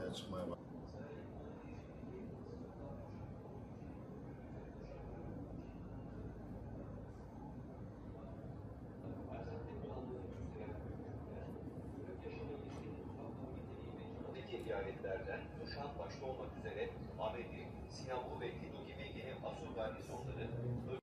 ortaya çıkmaya başladı. Eyaletlerden Nuşan başta olmak üzere Ahmedi, Sinanbu ve Tidu gibi yeni Asur garnizonları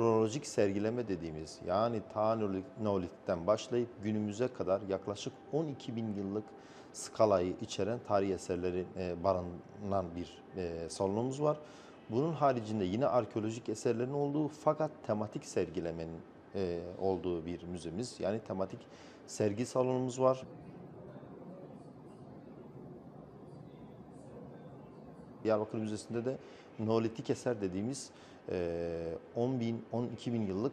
kronolojik sergileme dediğimiz yani ta Neolitik'ten başlayıp günümüze kadar yaklaşık 12 bin yıllık skalayı içeren tarih eserleri e, barınan bir e, salonumuz var. Bunun haricinde yine arkeolojik eserlerin olduğu fakat tematik sergilemenin e, olduğu bir müzemiz. Yani tematik sergi salonumuz var. Diyarbakır Müzesi'nde de Neolitik eser dediğimiz e, 10 bin, 12 bin yıllık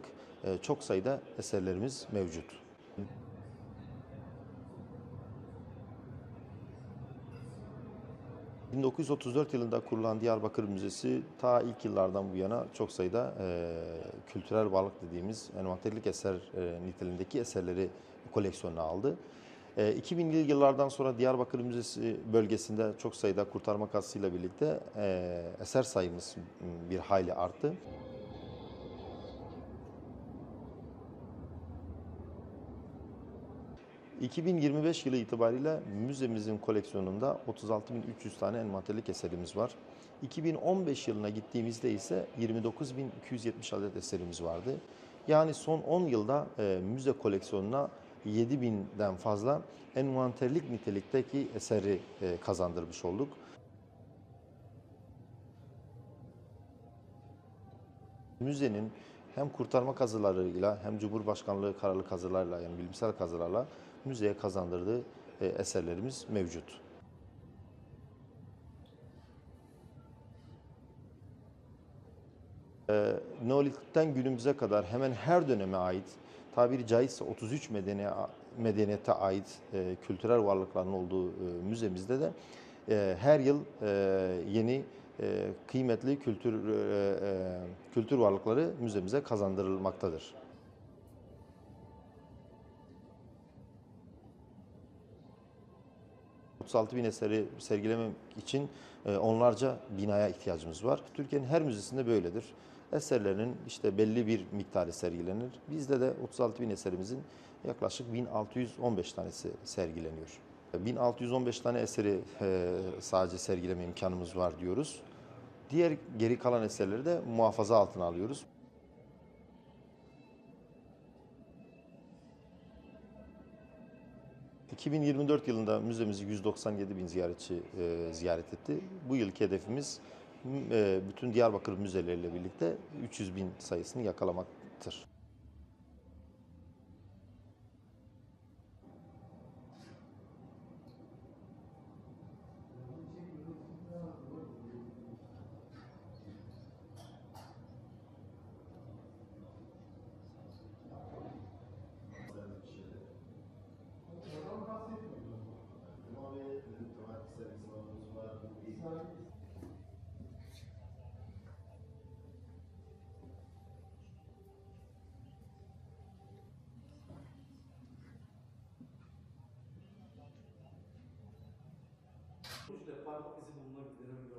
çok sayıda eserlerimiz mevcut. ...1934 yılında kurulan Diyarbakır Müzesi... ...ta ilk yıllardan bu yana çok sayıda e, kültürel varlık dediğimiz... ...envanterlik eser e, niteliğindeki eserleri koleksiyonuna aldı. E, 2000'li yıllardan sonra Diyarbakır Müzesi bölgesinde çok sayıda kurtarma kasasıyla birlikte e, eser sayımız bir hayli arttı. ...2025 yılı itibariyle müzemizin koleksiyonunda 36.300 tane envanterlik eserimiz var. 2015 yılına gittiğimizde ise 29.270 adet eserimiz vardı. Yani son 10 yılda e, müze koleksiyonuna 7000'den fazla envanterlik nitelikteki eseri e, kazandırmış olduk. Müzenin hem kurtarma kazılarıyla hem Cumhurbaşkanlığı kararlı kazılarla yani bilimsel kazılarla müzeye kazandırdığı e, eserlerimiz mevcut. Ee, Neolitik'ten günümüze kadar hemen her döneme ait tabiri caizse 33 medeni, medeniyete ait e, kültürel varlıkların olduğu e, müzemizde de e, her yıl e, yeni e, kıymetli kültür e, e, kültür varlıkları müzemize kazandırılmaktadır. ...36 bin eseri sergilemek için e, onlarca binaya ihtiyacımız var. Türkiye'nin her müzesinde böyledir. Eserlerinin işte belli bir miktarı sergilenir. Bizde de 36 bin eserimizin yaklaşık 1615 tanesi sergileniyor. 1615 tane eseri e, sadece sergileme imkanımız var diyoruz. Diğer geri kalan eserleri de muhafaza altına alıyoruz. ...2024 yılında müzemizi 197 bin ziyaretçi e, ziyaret etti. Bu yılki hedefimiz bütün Diyarbakır müzeleriyle birlikte 300 bin sayısını yakalamaktır. park is a movement.